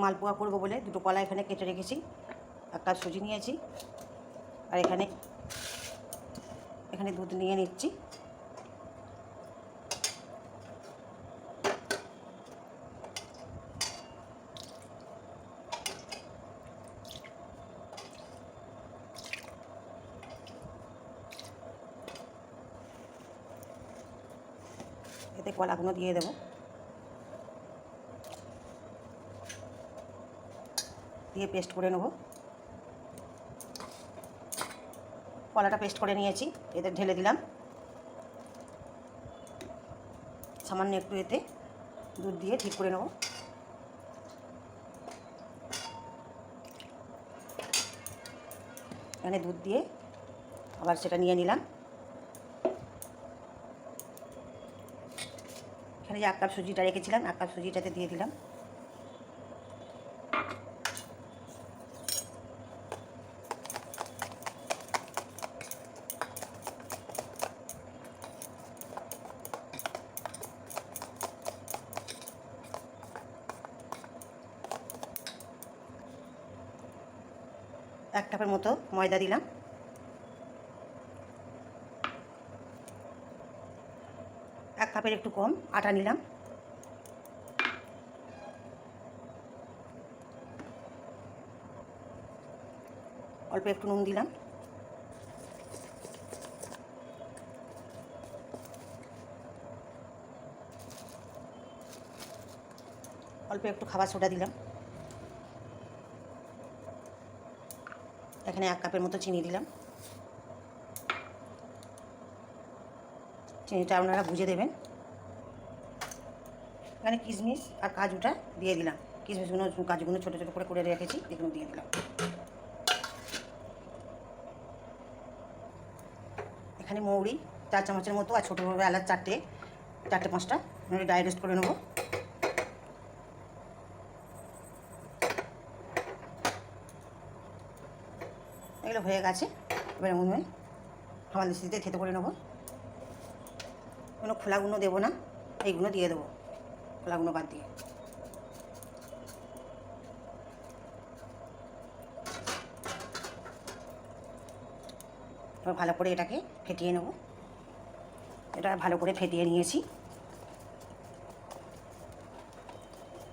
মালপোয়া করব বলে দুটো কলা এখানে কেটে রেখেছি, একটা সুজি নিয়েছি, আর এখানে এখানে দুধ নিয়ে নিচ্ছি। এতে কলাগুলো দিয়ে দেবো। দিয়ে পেস্ট করে নেব। কলাটা পেস্ট করে নিয়েছি, এতে ঢেলে দিলাম। সামান্য একটু এতে দুধ দিয়ে ঠিক করে নেব। এখানে দুধ দিয়ে আবার সেটা নিয়ে নিলাম। এখানে যে এক কাপ সুজিটা রেখেছিলাম এক কাপ সুজিটাতে দিয়ে দিলাম। এক কাপের মতো ময়দা দিলাম। এক কাপের একটু কম আটা নিলাম। অল্প একটু নুন দিলাম। অল্প একটু খাবার সোডা দিলাম। এখানে এক কাপের মতো চিনি দিলাম। চিনিটা আপনারা বুঝে দেবেন। এখানে কিশমিশ আর কাজুটা দিয়ে দিলাম। কিশমিশগুলো, কাজুগুলো ছোটো ছোটো করে করে রেখেছি, এগুলো দিয়ে দিলাম। এখানে মৌরি, চার চামচের মতো আর ছোটো এলাচ চারটে চারটে পাঁচটা। রোস্ট করে নেব। এগুলো হয়ে গেছে। এবার হয় আমাদের সিতে থেতে করে নেব। কোনো খোলাগুলো দেবো না, এইগুলো দিয়ে দেবো খোলাগুলো বাদ দিয়ে। এবার ভালো করে এটাকে ফেটিয়ে নেব। এটা ভালো করে ফেটিয়ে নিয়েছি।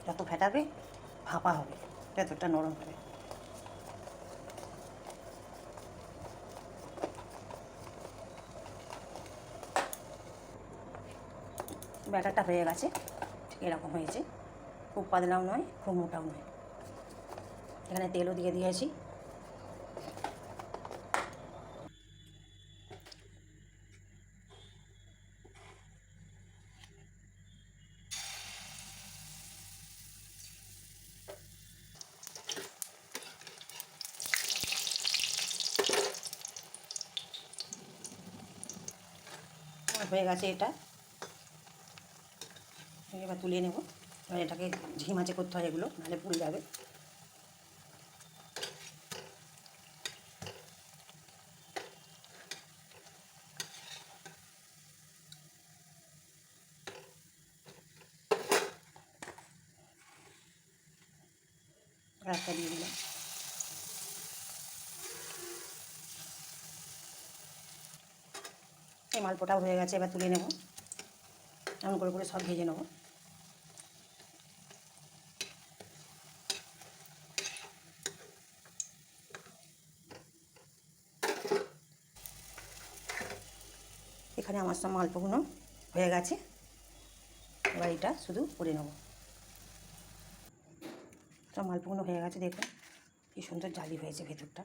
যত ফেটাবে, ভাপা হবে, যতটা নরম হবে। ব্যাটারটা হয়ে গেছে। ঠিক এরকম হয়েছে। খুব পাতলাও নয়, খুব মোটাও নয়। এখানে তেলও দিয়ে দিয়েছি। হয়ে গেছে এটা। এবার তুলে নেব। এবার এটাকে ঝিমাচে করতে হয় এগুলো, নাহলে পুড়ে যাবে। একটা দিয়ে দিলাম। এই মালপোটাও হয়ে গেছে, এবার তুলে নেব। এমন করে করে সব ভেজে নেব। এখানে আমার সব মালপোগুলো হয়ে গেছে। এবার এটা শুধু করে নেব। সব মালপোগুলো হয়ে গেছে, দেখুন। কি সুন্দর জালি হয়েছে ভেতরটা।